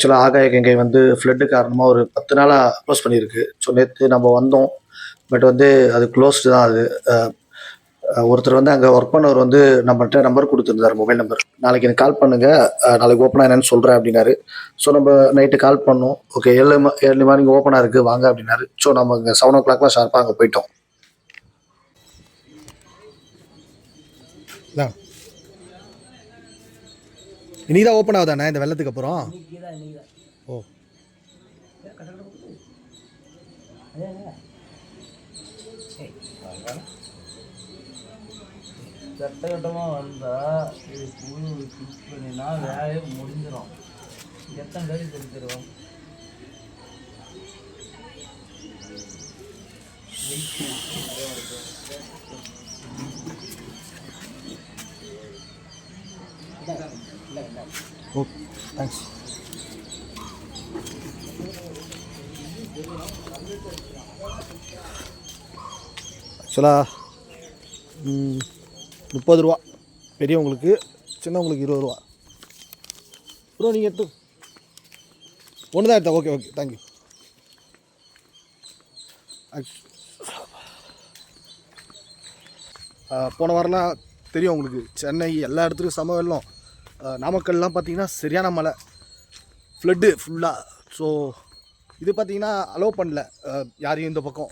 ஆக்சுவலாக ஆகாய கங்கை வந்து ஃப்ளட்டு காரணமாக ஒரு பத்து நாளாக க்ளோஸ் பண்ணியிருக்கு. ஸோ நேற்று நம்ம வந்தோம். பட் வந்து அது க்ளோஸ்டு தான் அது. ஒருத்தர் வந்து அங்கே ஒர்க் பண்ணவர் வந்து நம்மகிட்ட நம்பர் கொடுத்துருந்தார் மொபைல் நம்பர் நாளைக்கு எனக்கு கால் பண்ணுங்கள் நாளைக்கு ஓப்பனாக என்னென்னு சொல்கிறேன் அப்படின்னாரு. ஸோ நம்ம நைட்டு கால் பண்ணோம். ஓகே ஏழு ம ஏழு மார்னிங் ஓப்பனாக இருக்குது வாங்க அப்படின்னாரு. ஸோ நம்ம இங்கே செவன் ஓ கிளாக்லாம் ஷார்ப்பாக அங்கே போயிட்டோம். இன்னைக்கு தான் ஓப்பன் ஆகுதாண்ணே இந்த வெள்ளத்துக்கு அப்புறம்? ஓ. சட்டகட்டமாக வந்தால் இது புழு ஃபிக்ஸ் பண்ணினா வேலையே முடிஞ்சிடும் எத்தனை கறி வெயிட் ஓகே தேங்க்ஸ் ஆக்சுவலாக முப்பது ரூபா. பெரியவங்களுக்கு சின்னவங்களுக்கு இருபது ரூபா. ப்ரோ நீங்கள் எடுத்து ஒன்று தான் எடுத்தா ஓகே ஓகே தேங்க்யூ போன வாரம்லாம் தெரியும் உங்களுக்கு. சென்னை எல்லா இடத்துலையும் சம வெள்ளம் நாமக்கல்லாம் பார்த்திங்கன்னா சரியான மழை. ஃப்ளட்டு ஃபுல்லாக ஸோ இது பார்த்தீங்கன்னா அலோவ் பண்ணல. யாரையும் இந்த பக்கம்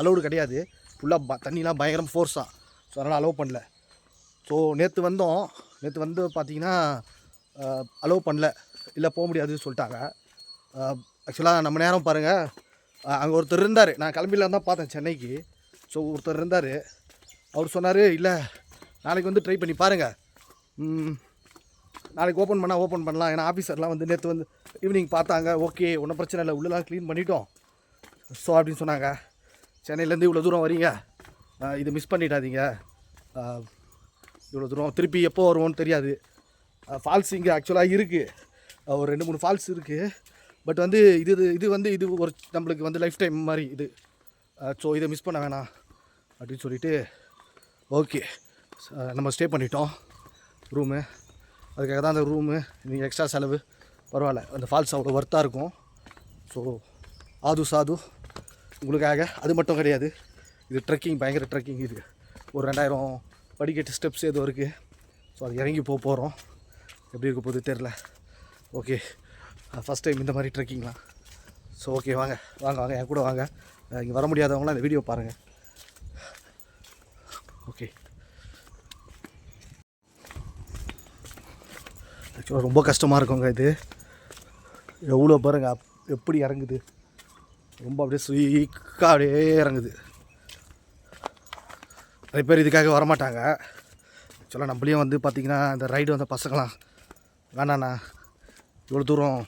அலோடு கிடையாது. ஃபுல்லாக ப தண்ணிலாம் பயங்கரம் ஃபோர்ஸாக ஸோ அதனால் அலோவ் பண்ணல. ஸோ நேற்று வந்தோம். நேற்று வந்து பார்த்தீங்கன்னா அலோவ் பண்ணல. இல்லை போக முடியாதுன்னு சொல்லிட்டாங்க. ஆக்சுவலாக நம்ம நேரம் பாருங்கள் அங்கே ஒருத்தர் இருந்தார். நான் கிளம்பியில் தான் பார்த்தேன் சென்னைக்கு. ஸோ ஒருத்தர் இருந்தார். அவர் சொன்னார் இல்லை நாளைக்கு வந்து ட்ரை பண்ணி பாருங்கள் நாளைக்கு ஓப்பன் பண்ணால் ஓப்பன் பண்ணலாம். ஏன்னா ஆஃபீஸர்லாம் வந்து நேற்று வந்து ஈவினிங் பார்த்தாங்க. ஓகே ஒன்றும் பிரச்சனை இல்லை. உள்ளலாம் க்ளீன் பண்ணிட்டோம். ஸோ அப்படின்னு சொன்னாங்க. சென்னையிலேருந்து இவ்வளோ தூரம் வரீங்க. இதை இது மிஸ் பண்ணிடாதீங்க. இவ்வளோ தூரம் திருப்பி எப்போ வருவோன்னு தெரியாது. ஃபால்ஸ் இங்கே ஆக்சுவலாக இருக்குது ஒரு ரெண்டு மூணு ஃபால்ஸ் இருக்குது பட் வந்து இது இது வந்து இது ஒரு நம்மளுக்கு வந்து லைஃப் டைம் மாதிரி இது. ஸோ இதை மிஸ் பண்ண வேணாம். அப்படின்னு சொல்லிட்டு ஓகே நம்ம ஸ்டே பண்ணிட்டோம். ரூமு அதுக்காக தான் அந்த ரூமு நீங்கள் எக்ஸ்ட்ரா செலவு. பரவாயில்ல அந்த ஃபால்ஸ் அவ்வளோ ஒர்த்தாக இருக்கும். ஸோ ஆது சாது உங்களுக்காக அது மட்டும் கிடையாது. இது ட்ரெக்கிங் பயங்கர ட்ரெக்கிங் இது. ஒரு ரெண்டாயிரம் படிக்கட்டு ஸ்டெப்ஸ் ஏதோ இருக்குது ஸோ அது இறங்கி போக போகிறோம் எப்படி இருக்க போகுது தெரில ஓகே ஃபஸ்ட் டைம் இந்த மாதிரி ட்ரெக்கிங்லாம் ஸோ ஓகே வாங்க வாங்க வாங்க என் கூட வாங்க. இங்கே வர முடியாதவங்களாம் இந்த வீடியோ பாருங்கள் ஓகே ஆக்சுவலாக ரொம்ப கஷ்டமாக இருக்குங்க இது. எவ்வளோ பாருங்க எப்படி இறங்குது. ரொம்ப அப்படியே ஸ்வீக்காக அப்படியே இறங்குது. நிறைய பேர் இதுக்காக வரமாட்டாங்க. ஆக்சுவலாக நம்மளையும் வந்து பார்த்திங்கன்னா இந்த ரைடு வந்த பசங்களாம் வேணாண்ணா இவ்வளோ தூரம்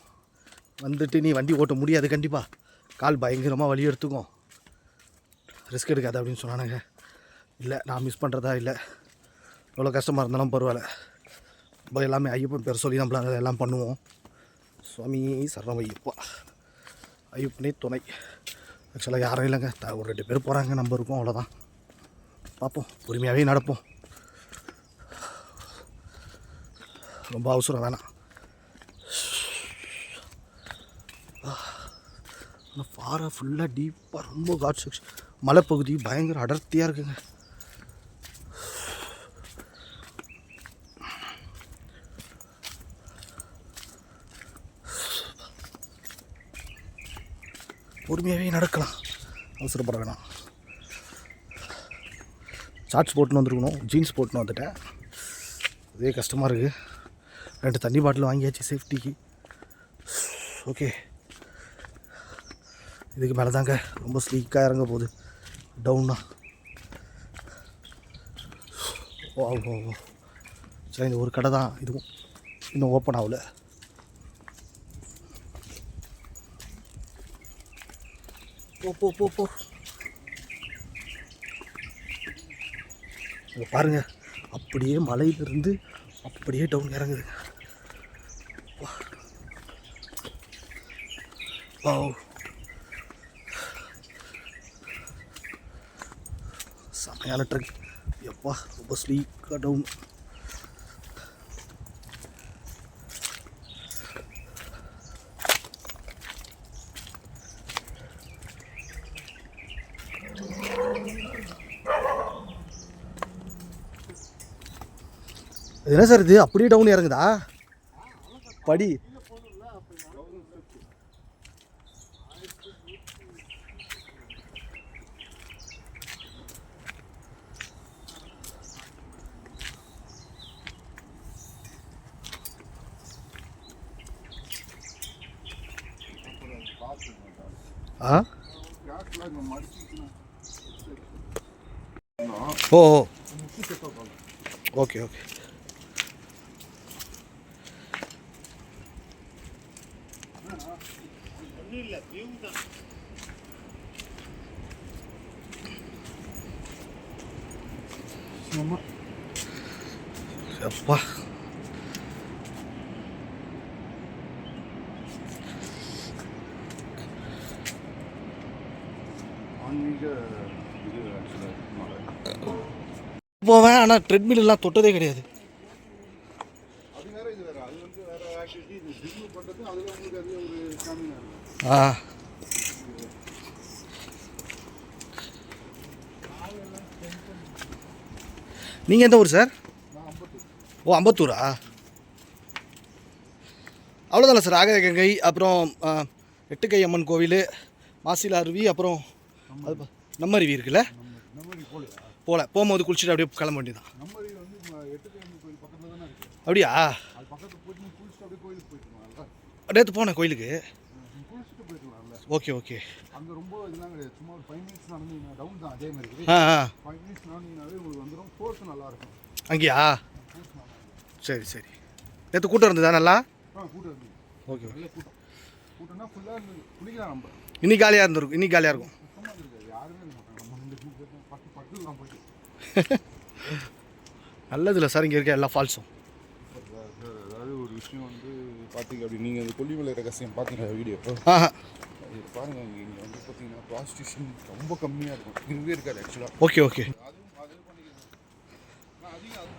வந்துட்டு நீ வண்டி ஓட்ட முடியாது கண்டிப்பாக கால் பயங்கரமாக வலி எடுத்துக்கும். ரிஸ்க் எடுக்காது அப்படின்னு சொன்னானுங்க. இல்லை நான் மிஸ் பண்ணுறதா இல்லை. எவ்வளோ கஷ்டமாக இருந்தாலும் பரவாயில்ல. நம்ம எல்லாமே ஐயப்பன் பேர் சொல்லி நம்மளால எல்லாம் பண்ணுவோம். சுவாமி சரணம் ஐயப்பா. ஐயப்பனே துணை. ஆக்சுவலாக யாரும் இல்லைங்க. த- ஒரு ரெண்டு பேர் போகிறாங்க நம்ம இருக்கோம் அவ்வளோதான் பார்ப்போம். பொறுமையாகவே நடப்போம். ரொம்ப அவசரம் வேணாம். ஆனால் பாறை ஃபுல்லாக டீப்பாக ரொம்ப காட் செக்ஷன் மலைப்பகுதி பயங்கர அடர்த்தியாக இருக்குங்க. பொறுமையாகவே நடக்கலாம். அவசரப்பட வேணாம். ஷார்ட்ஸ் போட்டுன்னு வந்துருக்கணும். ஜீன்ஸ் போட்டுன்னு வந்துட்டேன். அதே கஷ்டமாக இருக்குது ரெண்டு தண்ணி பாட்டில் வாங்கியாச்சு சேஃப்டிக்கு ஓகே இதுக்கு மேலே தாங்க ரொம்ப ஸ்லீக்காக இறங்க போகுது. டவுன்னா ஓ ஓ ஓ சரி இந்த ஒரு கடை தான். இதுவும் இன்னும் ஓப்பன் ஆகல. போ போ போ போ. இங்கே பாருங்க அப்படியே மலையிலிருந்து அப்படியே டவுன் இறங்குது. வா. செமையான ட்ரக் எப்பா ரொம்ப ஸ்லீக்காக டவுன் என்ன சார் இது? அப்படியே டவுன் இறங்குதா? படி. ஆ? ஓ ஓ. ஓகே. ஓகே அப்பா. போவேன் ஆனால் ட்ரெட்மில் எல்லாம் தொட்டதே கிடையாது. அது வேற இது வேற அது வந்து வேற ஆக்டிவிட்டி இது ஜிம்மு பண்ணுறது அதில் உங்களுக்கு அது ஒரு ஸ்டாமினா இருக்கும் ஆ நீங்கள் எந்த ஊர் சார்? ஓ அம்பத்தூரா? அவ்வளோதானே சார் ஆகாய கங்கை அப்புறம் எட்டுக்கை அம்மன் கோவில் மாசிலா அருவி அப்புறம் அது நம்ம அருவி இருக்குல்ல? போகல போகும்போது குளிச்சுட்டு அப்படியே கிளம்ப வேண்டியதான் அப்படியா? அப்படியே நேற்று போனேன் கோயிலுக்கு. Okay okay. அங்கே ரொம்ப இதெல்லாம் கிடையாது. சும்மா ஒரு ஃபைவ் மினிட்ஸ் நடந்தீங்கன்னா டவுன் தான் அதே மாதிரி. ஆ ஆ. ஃபைவ் மினிட்ஸ் நடந்தீங்கன்னாவே உங்களுக்கு வந்துடும். ஃபோர்ஸ் நல்லா இருக்கும். அங்கேயா? ஃபோர்ஸ் நல்லா இருக்கும். சரி. சரி நேற்று கூட்டம் இருந்ததா நல்லா? ஆ கூட்டம் இருக்கு ஓகே. நல்ல கூட்டம். கூட்டம்னா ஃபுல்லாக குளிக்கலாம் நம்ம. இன்னி காலியாக இருந்திருக்கும். இன்னி காலியாக இருக்கும். சுத்தமாக இருக்காது. யாருமே இருக்க மாட்டாங்க. நம்ம இந்த பத்து பக்கத்துலாம் போயிட்டு. நல்லதில்ல சார் இங்கே இருக்க எல்லா ஃபால்ஸும் அதாவது ஒரு விஷயம் வந்து பார்த்தீங்க அப்படி நீங்கள் இந்த கொல்லிமலை ரகசியம் பார்த்தீங்க வீடியோ? ஆஹா. அது பாருங்க இங்கே வந்து பார்த்தீங்கன்னா ப்ராஸ்டியூஷன் ரொம்ப கம்மியாக இருக்கும். இருக்கவே இருக்காது ஆக்சுவலாக ஓகே ஓகே. அதுவும் அது பண்ணிக்கிறேன் ஆனால் அதிகம் அது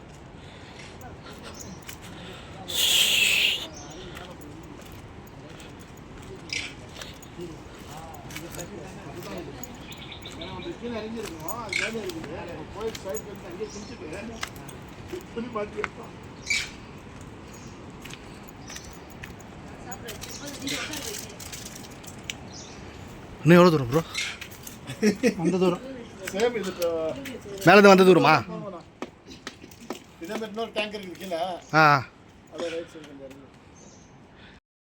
இன்னும் எவ்வளோ தூரம் ப்ரோ அந்த தூரம். மேலேருந்து வந்த தூரமா? ஆ.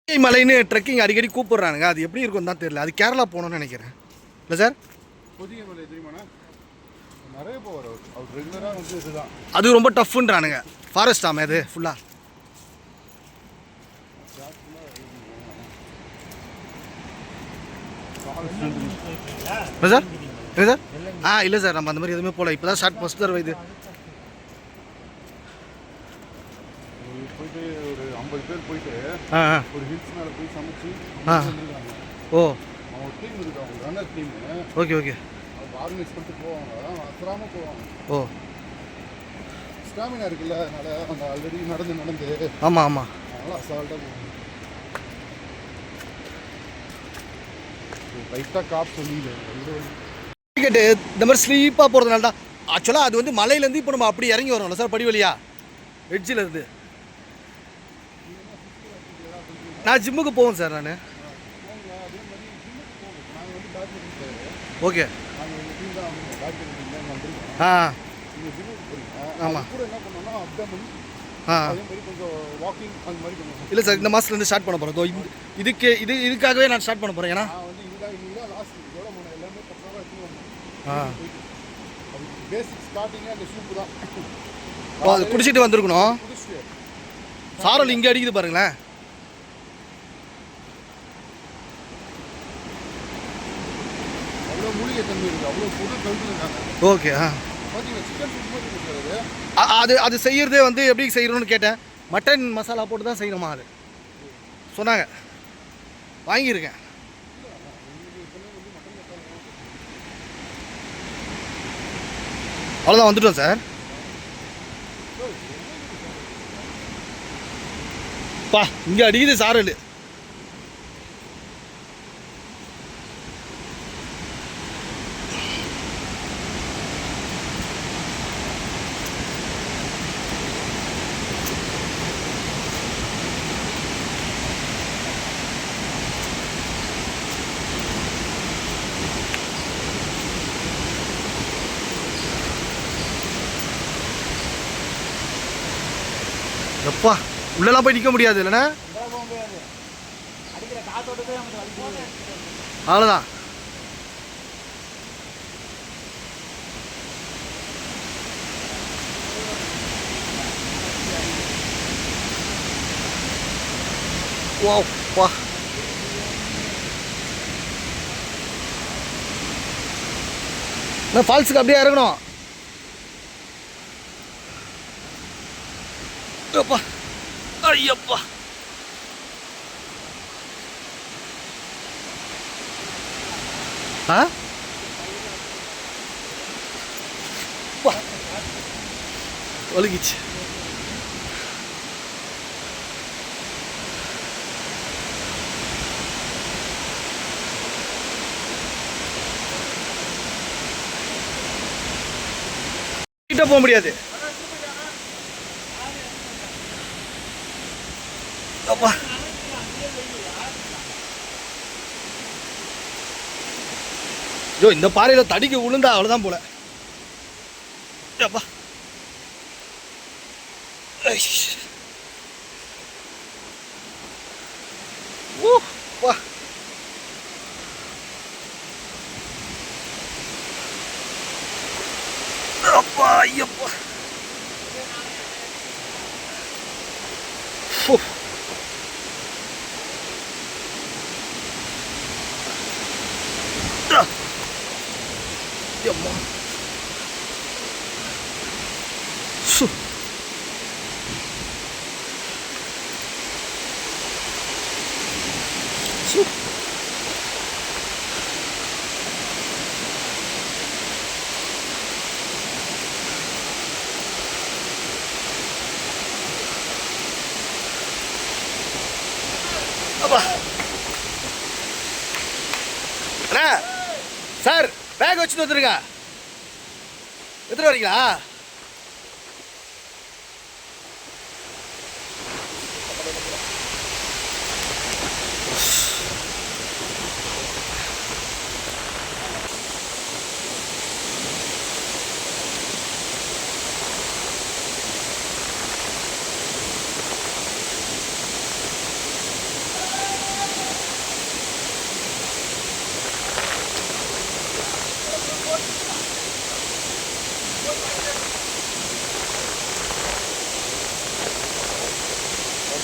மலைன்னு ட்ரெக்கிங் அடிக்கடி கூப்பிடுறானுங்க. அது எப்படி இருக்கும் தான் தெரியல. அது கேரளா போகணும்னு நினைக்கிறேன். இல்லை சார் புதிய மலை தெரியுமாண்ணா நிறைய இதுதான். அது ரொம்ப டஃப்ன்றானுங்க ஃபாரஸ்ட் ஆமே அது ஃபுல்லாக இல்லை சார் இல்லை சார் ஆ இல்லை சார் நம்ம அந்த மாதிரி எதுவுமே போகல இப்போ தான் ஸ்டார்ட் ஃபஸ்ட் தடவை இது போயிட்டு ஒரு ஐம்பது பேர் போயிட்டு ஒரு ஹில்ஸ் மேலே போய் சமைச்சு ஓ. அவங்க டீம் இருக்கு அவங்க runner team okay okay organise பண்ணிட்டு போவாங்க. அசராமல் போவாங்க. ஓ. ஸ்டாமினா இருக்குல்ல அதனால அவங்க ஆல்ரெடி நடந்து நடந்து. ஆமாம் ஆமாம் அதனால அசால்ட்டாக போவாங்க. லைட்டாக காப் சொல்லிடு. டிக்கெட்டு இந்த மாதிரி ஸ்லீப்பாக போகிறதுனால தான். ஆக்சுவலாக அது வந்து மலையிலேருந்து இப்போ நம்ம அப்படி இறங்கி வரோம்ல சார் படி வழியா? எட்ஜில் இருந்து. நான் ஜிம்முக்கு போவேன் சார் நான். ஓகே ஆ. நீங்கள் ஜிம்முக்கு போகிறீங்க ஆமா. அது கூட என்ன பண்ணோம்னா அப்டமன் ஆ. அதே மாதிரி கொஞ்சம் வாக்கிங் அந்த மாதிரி பண்ணுவோம் இல்லை சார் இந்த மாதத்துலேருந்து ஸ்டார்ட் பண்ண போகிறோம் இதுக்கு இது இதுக்காகவே நான் ஸ்டார்ட் பண்ண போகிறேன் ஏன்னா நான் வந்து இதுதான் இதுதான் லாஸ்ட் இதோட மூணு எல்லாமே பக்காவாக எடுத்துன்னு வந்தோம் ஆ அதுக்கு பேசிக் ஸ்டார்டிங்கே அந்த சூப்பு தான். ஓ, அது குடிச்சிட்டு வந்திருக்கணும். சாரல் இங்கே அடிக்குது பாருங்களேன். ஓகே ஆ. அது அது செய்யறதே வந்து எப்படி செய்யணும்னு கேட்டேன். மட்டன் மசாலா போட்டு தான் செய்யணுமா அது? சொன்னாங்க. வாங்கியிருக்கேன். அவ்வளோதான் வந்துட்டோம் சார். பா இங்கே அடிக்குது சாரல் அப்பா உள்ளெல்லாம் போய் நிற்க முடியாது இல்லைண்ணே? அவ்வளோதான் வா வா. ஃபால்ஸுக்கு அப்படியே இறங்கணும். அப்பா ஐயப்பா ஆ. ஒழுகிச்சு கிட்ட போக முடியாது அப்பா ஐயோ இந்த பாறையில் தடிக்கு விழுந்தா அவ்வளோதான் போல அப்பா ஐஷ். ஊ, வா. அப்பா ஐயப்பா ஃபு. ஆ. எம்மா. சு. சு. அப்பா அண்ணா சார் பேக் வச்சுட்டு வந்துருங்க. எத்தனை வரீங்களா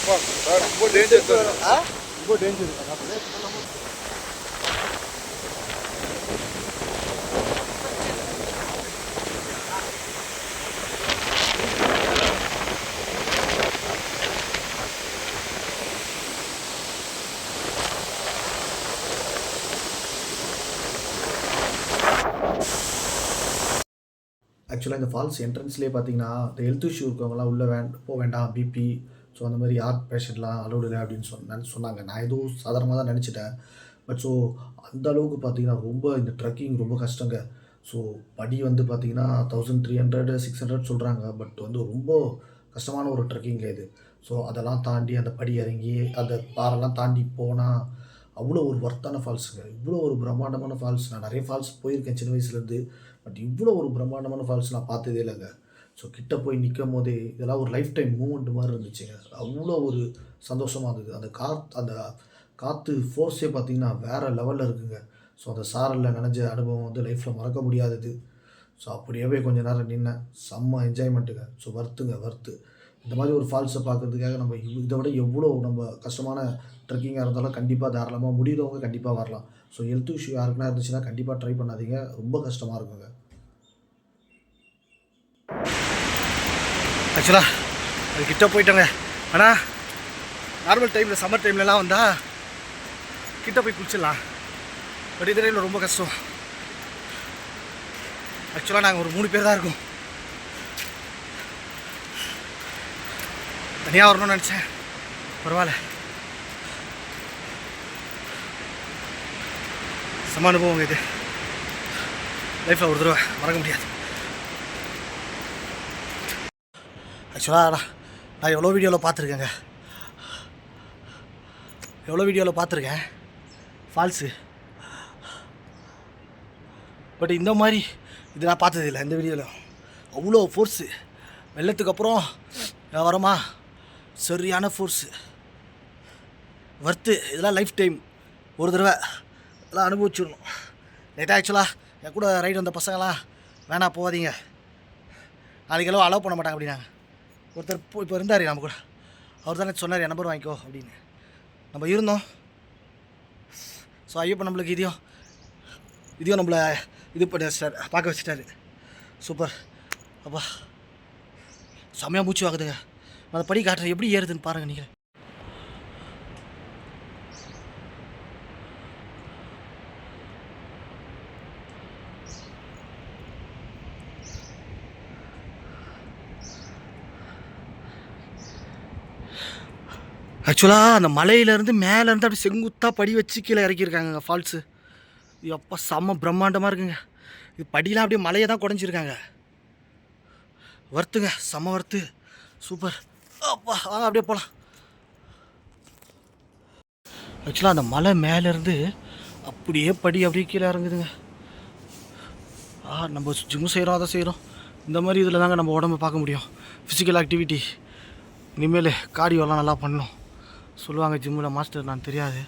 ரொம்ப டேஞ்சர் சார் ஆ ரொம்ப டேஞ்சர் ஆக்சுவலாக இந்த ஃபால்ஸ் என்ட்ரன்ஸ்லேயே பார்த்தீங்கன்னா இந்த ஹெல்த் இஷ்யூ இருக்கவங்களாம் உள்ளே வேண் போக வேண்டாம் பிபி ஸோ அந்த மாதிரி ஹார்ட் பேஷண்ட்லாம் அலோடு இல்லை அப்படின்னு சொன்ன சொன்னாங்க. நான் எதுவும் சாதாரணமாக தான் நினச்சிட்டேன். பட் ஸோ அந்த அளவுக்கு பார்த்தீங்கன்னா ரொம்ப இந்த ட்ரெக்கிங் ரொம்ப கஷ்டங்க. ஸோ படி வந்து பார்த்தீங்கன்னா thousand three hundred six hundred சொல்கிறாங்க பட் வந்து ரொம்ப கஷ்டமான ஒரு ட்ரெக்கிங் இது. ஸோ அதெல்லாம் தாண்டி அந்த படி இறங்கி அந்த பாறைலாம் தாண்டி போனால் அவ்வளோ ஒரு ஒர்த்தான ஃபால்ஸுங்க இவ்வளோ ஒரு பிரம்மாண்டமான ஃபால்ஸ் நான் நிறைய ஃபால்ஸ் போயிருக்கேன் சின்ன வயசுலேருந்து பட் இவ்வளோ ஒரு பிரம்மாண்டமான ஃபால்ஸ் நான் பார்த்ததே இல்லைங்க. ஸோ கிட்ட போய் நிற்கும் போதே இதெல்லாம் ஒரு லைஃப் டைம் மூமெண்ட் மாதிரி இருந்துச்சுங்க அவ்வளோ ஒரு சந்தோஷமாக இருந்தது. அந்த காத் அந்த காற்று ஃபோர்ஸே பார்த்தீங்கன்னா வேறு லெவலில் இருக்குங்க. ஸோ அந்த சாரலில் நினஞ்ச அனுபவம் வந்து லைஃப்பில் மறக்க முடியாதது. ஸோ அப்படியே கொஞ்சம் நேரம் நின்னேன். செம்ம என்ஜாய்மெண்ட்டுங்க ஸோ வர்த்துங்க வர்த்து இந்த மாதிரி ஒரு ஃபால்ஸை பார்க்கறதுக்காக நம்ம இவ்- இதை விட எவ்வளோ நம்ம கஷ்டமான ட்ரெக்கிங்காக இருந்தாலும் கண்டிப்பாக தாராளமாக முடியிறவங்க கண்டிப்பாக வரலாம். ஸோ ஹெல்த் இஷ்யூ யாருக்குன்னா இருந்துச்சுன்னா கண்டிப்பாக ட்ரை பண்ணாதீங்க. ரொம்ப கஷ்டமாக இருக்குங்க. ஆக்சுவலாக அது கிட்ட போயிட்டோங்க. ஆனால் நார்மல் டைமில் சம்மர் டைம்லலாம் வந்தால் கிட்ட போய் குளிச்சிடலாம். பட் இது டைமில் ரொம்ப கஷ்டம். ஆக்சுவலாக நாங்கள் ஒரு மூணு பேர் தான் இருக்கோம். தனியாக வரணும்னு நினச்சேன். பரவாயில்ல. சம அனுபவம் இது. லைஃப்பில் ஒரு தடவை மறக்க முடியாது. ஆக்சுவலாக நான் எவ்வளோ வீடியோவில் பார்த்துருக்கேங்க. எவ்வளோ வீடியோவில் பார்த்துருக்கேன். ஃபால்ஸு பட் இந்த மாதிரி இது நான் பார்த்ததில்லை இந்த வீடியோவில் அவ்வளோ ஃபோர்ஸு வெள்ளத்துக்கு அப்புறம் நான் வரமா சரியான ஃபோர்ஸு வர்த்து இதெல்லாம் லைஃப் டைம் ஒரு தடவை இதெல்லாம் அனுபவிச்சிடணும். லேட்டாக ஆக்சுவலாக என் கூட ரைடு வந்த பசங்களாம் வேணாம் போகாதீங்க. நாளைக்கெல்லாம் அலோவ் பண்ண மாட்டாங்க அப்படின்னாங்க. ஒருத்தர் இப்போ இப்போ இருந்தார் நம்ம கூட. அவர் தானே சொன்னார் என் நம்பர் வாங்கிக்கோ அப்படின்னு. நம்ம இருந்தோம். ஸோ ஐயப்பன் நம்மளுக்கு இதையும் இதையும் நம்மளை இது பண்ணி வச்சிட்டாரு பார்க்க வச்சுட்டாரு. சூப்பர் அப்பா செம்மையாக மூச்சு வாங்குதுங்க. நான் அதை படி காட்டுறேன் எப்படி ஏறுதுன்னு பாருங்கள் நீங்கள் ஆக்சுவலாக அந்த மலையிலேருந்து மேலேருந்து அப்படி செங்குத்தாக படி வச்சு கீழே இறக்கியிருக்காங்க ஃபால்ஸு எப்போ செம்ம பிரம்மாண்டமாக இருக்குங்க. இது படிலாம் அப்படியே மலையை தான் குடஞ்சிருக்காங்க. வறுத்துங்க செம்ம வறுத்து சூப்பர். அப்பா வாங்க அப்படியே போகலாம் ஆக்சுவலாக அந்த மலை மேலேருந்து அப்படியே படி அப்படியே கீழே இறங்குதுங்க. ஆ நம்ம ஜிம் செய்கிறோம் அதை செய்கிறோம் இந்த மாதிரி இதில் தாங்க நம்ம உடம்பு பார்க்க முடியும். ஃபிசிக்கல் ஆக்டிவிட்டி இனிமேல் கார்டியோலாம் நல்லா பண்ணணும். சொல்லுவாங்க ஜிம்மில் மாஸ்டர் நான் தெரியாது.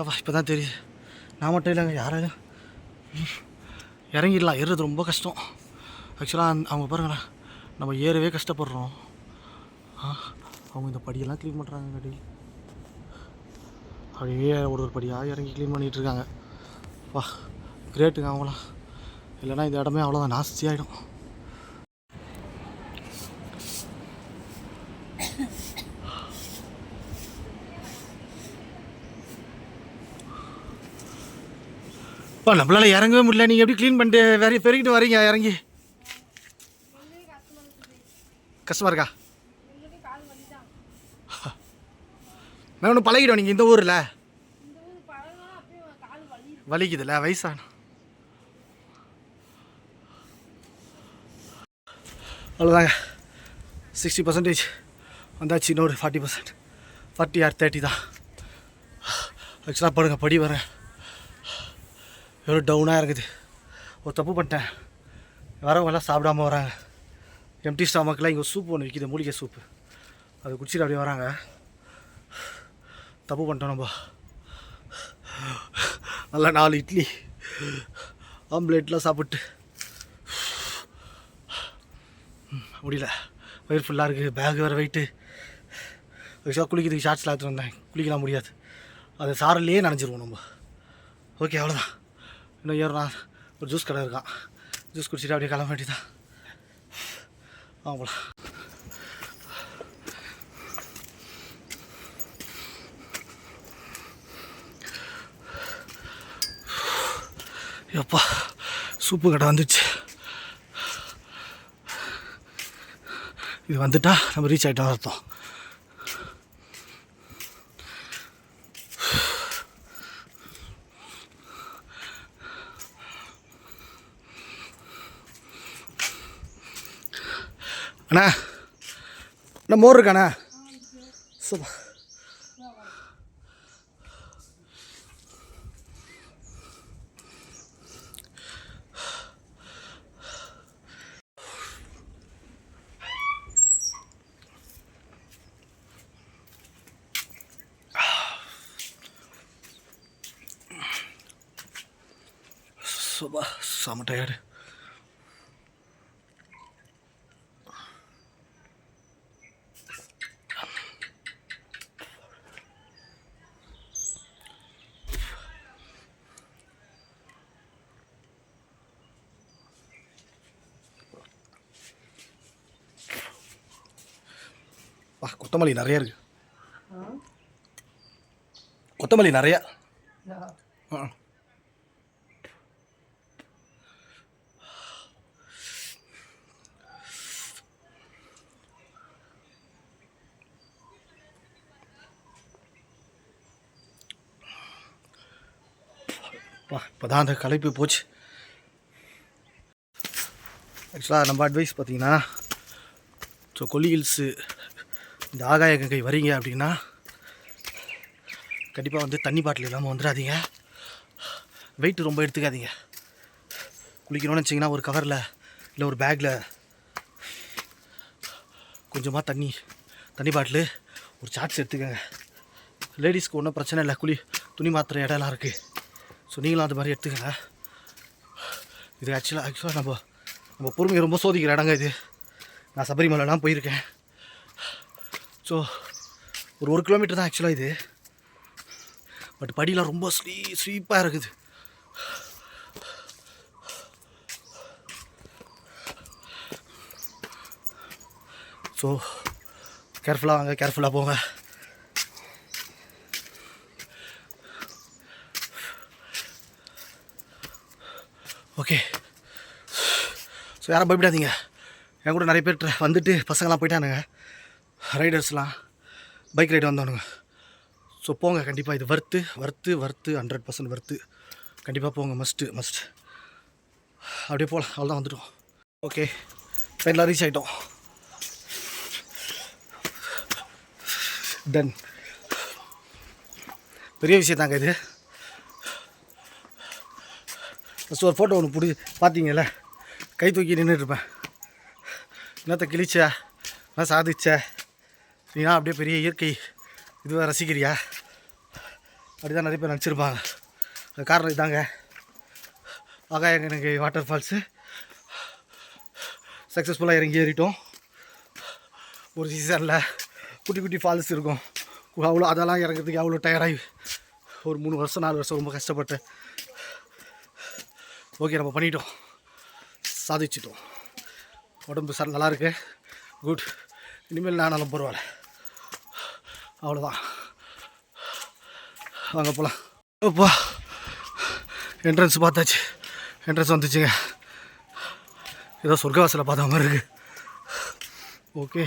அப்பா இப்போ தான் தெரியுது. நான் மட்டும் இல்லைங்க யாராலும் இறங்கிடலாம் ஏறுறது ரொம்ப கஷ்டம். ஆக்சுவலாக அவங்க பாருங்களேன் நம்ம ஏறவே கஷ்டப்படுறோம். ஆ அவங்க இந்த படியெல்லாம் க்ளீன் பண்ணுறாங்க கடி. அப்படியே ஒரு ஒரு படியாக இறங்கி க்ளீன் பண்ணிகிட்டு இருக்காங்க. வா கிரேட்டுங்க அவங்களாம். இல்லைன்னா இந்த இடமே அவ்வளோதான் நாஸ்தி ஆகிடும் இப்போ நம்மளால் இறங்கவே முடியல. நீங்கள் எப்படி க்ளீன் பண்ணிட்டு வேற பெருக்கிட்டு வரீங்க? இறங்கி. கஷ்டமாக இருக்கா? நான் ஒன்று பழகிடும் நீங்கள் இந்த ஊரில். வலிக்குதுல்ல வயசான. அவ்வளோதாங்க சிக்ஸ்டி பர்சன்டேஜ் வந்தாச்சு இன்னொரு forty percent forty or thirty தான். ஆக்சுவலாக படுங்க படி வரேன். எவ்வளோ டவுனாக இருக்குது. ஒரு தப்பு பண்ணிட்டேன். வரவங்கெல்லாம் சாப்பிடாம வராங்க. எம்டி ஸ்டாமக்கெலாம் இங்கே சூப் ஒன்று விற்கிது மூலிகை சூப்பு அது குடிச்சிட்டு அப்படியே வராங்க. தப்பு பண்ணிட்டோம் நம்ம. நல்லா நாலு இட்லி ஆம்லேட்லாம் சாப்பிட்டு. முடியல. வயிறு ஃபுல்லாக இருக்குது பேக் வேறு வெயிட்டு ஆக்சுவலாக குளிக்கிறதுக்கு ஷார்ட்ஸ்லாம் எடுத்துகிட்டு வந்தேன். குளிக்கலாம் முடியாது. அது சாரல்லையே நனைஞ்சிருவோம் நம்ம. ஓகே அவ்வளோதான் இன்னும் ஏறுனா ஒரு ஜூஸ் கடை இருக்கான் ஜூஸ் குடிச்சிட்டு அப்படியே கிளம்ப வேண்டியதான் ஆமாம் எப்பா சூப்பு கடை வந்துச்சு. இது வந்துட்டா நம்ம ரீச் ஆகிட்டோம் அர்த்தம். அண்ணா அண்ணா மோர் இருக்காண்ணா? சூப்பர். சூப்பா செம டயர்டு வா கொத்தமல்லி நிறைய இருக்கு. கொத்தமல்லி நிறையா. இப்போதான் இப்போ தான் அந்த கலைப்பு போச்சு. ஆக்சுவலாக நம்ம அட்வைஸ் பார்த்தீங்கன்னா ஸோ கொல்லி ஹில்ஸு இந்த ஆகாய கங்கை வரீங்க அப்படின்னா கண்டிப்பாக வந்து தண்ணி பாட்டில் இல்லாமல் வந்துடாதீங்க வெயிட் ரொம்ப எடுத்துக்காதீங்க. குளிக்கணும்னு வச்சிங்கன்னா ஒரு கவரில் இல்லை ஒரு பேக்கில் கொஞ்சமாக தண்ணி தண்ணி பாட்டிலு ஒரு சாட்ஸ் எடுத்துக்கோங்க. லேடிஸ்க்கு ஒன்றும் பிரச்சனை இல்லை. குளி துணி மாத்திரை இடம்லாம் இருக்குது ஸோ நீங்களும் அது மாதிரி எடுத்துக்கோங்க. இது ஆக்சுவலாக ஆக்சுவலாக நம்ம நம்ம பொறுமையை ரொம்ப சோதிக்கிற இடங்க இது. நான் சபரிமலைலாம் போயிருக்கேன். ஸோ ஒரு ஒரு கிலோமீட்டர் தான் ஆக்சுவலாக இது. பட் படியெலாம் ரொம்ப ஸ்லீ ஸ்லீப்பாக இருக்குது. ஸோ கேர்ஃபுல்லாக வாங்க கேர்ஃபுல்லாக போங்க. ஓகே ஸோ யாரும் பயப்படாதீங்க. என் கூட நிறைய பேர் வந்துட்டு பசங்களாம் போயிட்டானுங்க. ரைடர்ஸ்லாம் பைக் ரைடு வந்தவனுங்க. ஸோ போங்க கண்டிப்பாக இது worth worth worth hundred percent worth கண்டிப்பாக போங்க மஸ்ட்டு மஸ்ட் அப்படியே போகலாம் அவ்வளோதான் வந்துட்டோம். ஓகே ஃபைனலாக ரீச் ஆகிட்டோம் டன் பெரிய விஷயம் தாங்க இது. ஃபஸ்ட்டு ஒரு ஃபோட்டோ ஒன்று பிடி பார்த்தீங்கல்ல கை தூக்கி நின்றுட்டுருப்பேன் என்னத்தை கிழிச்சா? என்ன சாதிச்ச? நீனா அப்படியே பெரிய இயற்கை இதுவாக ரசிக்கிறியா? அப்படி தான் நிறைய பேர் நினச்சிருப்பாங்க. அது காரணம் இதாங்க. ஆகாயம் எனக்கு வாட்டர் ஃபால்ஸு சக்ஸஸ்ஃபுல்லாக இறங்கி ஏறிட்டோம். ஒரு சீசனில் குட்டி குட்டி ஃபால்ஸ் இருக்கும். அவ்வளோ அதெல்லாம் இறங்குறதுக்கு அவ்வளோ டயர்டாகி ஒரு மூணு வருஷம் நாலு வருஷம் ரொம்ப கஷ்டப்பட்டு. ஓகே நம்ம பண்ணிட்டோம். சாதிச்சிட்டோம். உடம்பு சார் நல்லாயிருக்கு குட் இனிமேல் நானாலும் பரவாயில்ல. அவ்வளோதான் வாங்க போகலாம் அப்பா என்ட்ரன்ஸ் பார்த்தாச்சு. என்ட்ரன்ஸ் வந்துச்சுங்க. ஏதோ சொர்க்கவாசலை பார்த்த மாதிரி இருக்குது ஓகே.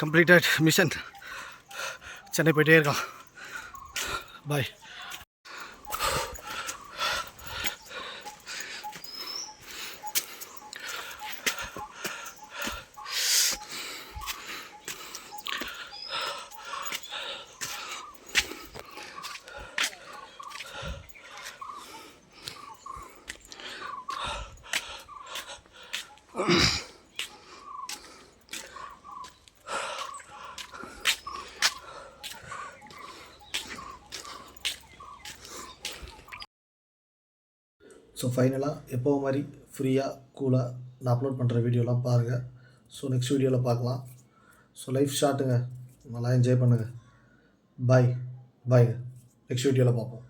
Completed mission. சென்னை போயிட்டே இருக்கான் பாய். ஸோ ஃபைனலாக எப்போ மாதிரி ஃப்ரீயாக கூலாக நான் அப்லோட் பண்ணுற வீடியோலாம் பாருங்கள் ஸோ நெக்ஸ்ட் வீடியோவில் பார்க்கலாம். ஸோ லைஃப் ஷார்ட்டுங்க நல்லா என்ஜாய் பண்ணுங்கள் பாய் பாய்ங்க நெக்ஸ்ட் வீடியோவில் பார்ப்போம்.